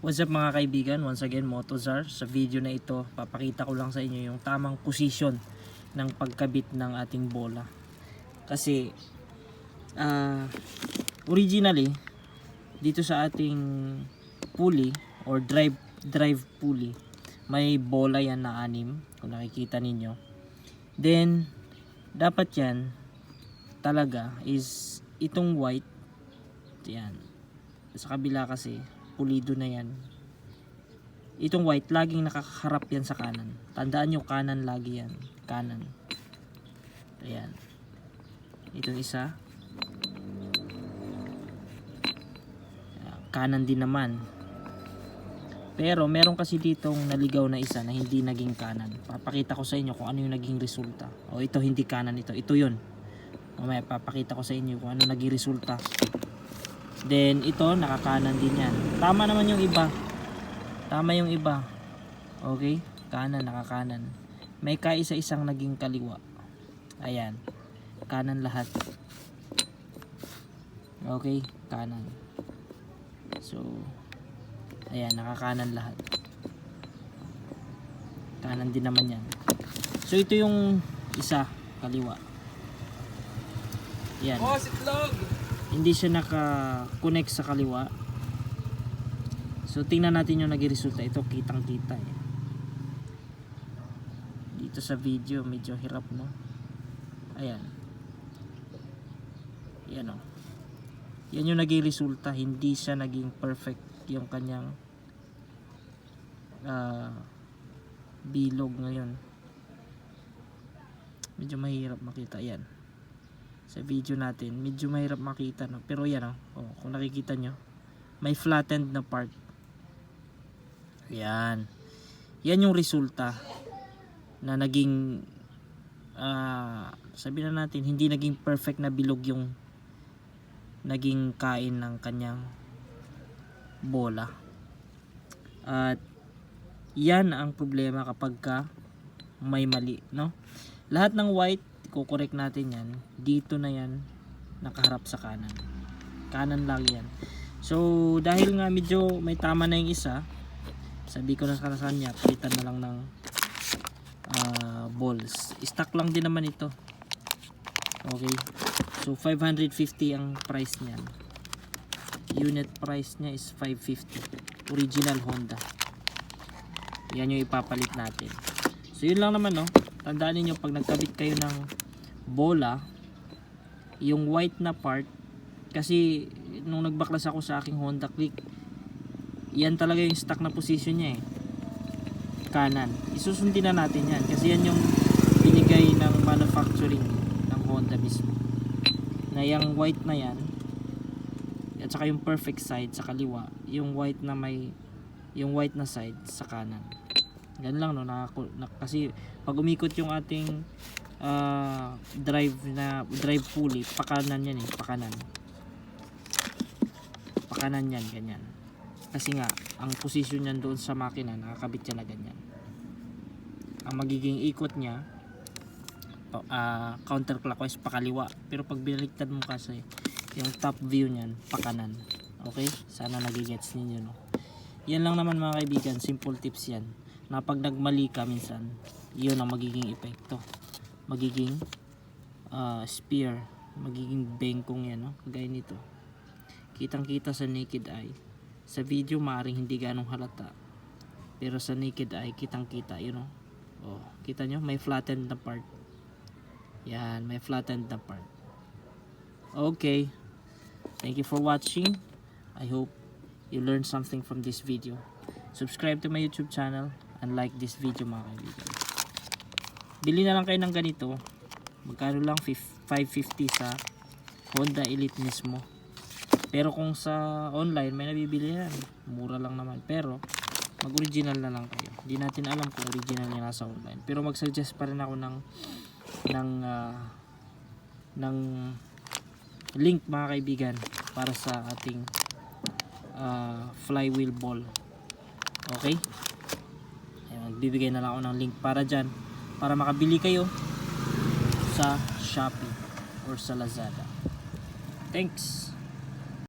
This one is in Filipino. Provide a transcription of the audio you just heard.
What's up mga kaibigan? Once again, Motozar. Sa video na ito, papakita ko lang sa inyo yung tamang position ng pagkabit ng ating bola. Kasi, ah, originally, dito sa ating pulley or drive drive pulley, may bola yan na anim, kung nakikita ninyo. Then, dapat yan, talaga, is itong white, yan. Sa kabila kasi, pulido na yan. Itong white, laging nakakaharap yan sa kanan. Tandaan nyo, kanan lagi yan. Kanan. Ayan. Itong isa. Kanan din naman. Pero meron kasi ditong naligaw na isa na hindi naging kanan. Papakita ko sa inyo kung ano yung naging resulta. O ito hindi kanan ito. Ito yun. Mamaya papakita ko sa inyo kung ano naging resulta. Then ito nakakanan din yan. Tama naman yung iba. Tama yung iba. Okay? Kanan nakakanan. May kaisa-isang naging kaliwa. Ayan. Kanan lahat. Okay? Kanan. So ayan nakakanan lahat. Kanan din naman yan. So ito yung isa kaliwa. Yan Oh, sitlog! Hindi siya naka-connect sa kaliwa. So tingnan natin yung naging resulta. Ito kitang kita eh. Dito sa video medyo hirap no. Ayan. Yan o. Yan yung naging resulta. Hindi siya naging perfect yung kanyang ah, bilog ngayon. Medyo mahirap makita. Yan sa video natin medyo mahirap makita no? Pero yan oh, oh kung nakikita nyo may flattened na part. Yan. Yan yung resulta na naging ah sabi na natin hindi naging perfect na bilog yung naging kain ng kanyang bola. At yan ang problema kapag ka may mali no? Lahat ng white kukorek natin yan dito na yan nakaharap sa kanan. Kanan lang yan. So dahil nga medyo may tama na yung isa sabi ko na sa kanya palitan na lang ng ah, balls. Stock lang din naman ito. Okay? So 550 ang price niyan. Unit price niya is 550 original Honda. Yan yung ipapalit natin. So yun lang naman no? Tandaan niyo pag nagkabit kayo ng bola yung white na part kasi nung nagbaklas ako sa aking Honda Click yan talaga yung stock na position niya eh. Kanan. Isusundin na natin yan kasi yan yung binigay ng manufacturing ng Honda mismo. Na yung white na yan at saka yung perfect side sa kaliwa yung white na may yung white na side sa kanan. Yan lang no nakaku- na, kasi pag umikot yung ating ah, drive na drive pulley pakanan yan eh pakanan. Pakanan yan ganyan. Kasi nga ang position niyan doon sa makina nakakabit yan na ganyan. Ang magiging ikot niya ah, counterclockwise pakaliwa. Pero pag binaliktad mo kasi yung top view niyan pakanan. Okay? Sana nagigets ninyo no? Yan lang naman mga kaibigan. Simple tips yan. Na pag nagmali ka minsan yun ang magiging epekto magiging ah, spear magiging bengkong yan no? Kagaya nito. Kitang kita sa naked eye. Sa video maaring hindi ganong halata. Pero sa naked eye kitang kita yun know? oh kita nyo? May flattened na part. Yan may flattened na part. Okay. Thank you for watching. I hope you learned something from this video. Subscribe to my youtube channel and like this video mga kaibigan bili na lang kayo ng ganito. Magkano lang? Fif- 550 sa Honda Elite mismo. Pero kung sa online may nabibili yan. Mura lang naman. Pero mag original na lang kayo. Hindi natin alam kung original yung nasa online. Pero mag suggest pa rin ako ng ng ah, ng link mga kaibigan para sa ating ah, flywheel ball. Okay? Ayan, magbibigay na lang ako ng link para dyan para makabili kayo sa Shopee or sa Lazada. Thanks!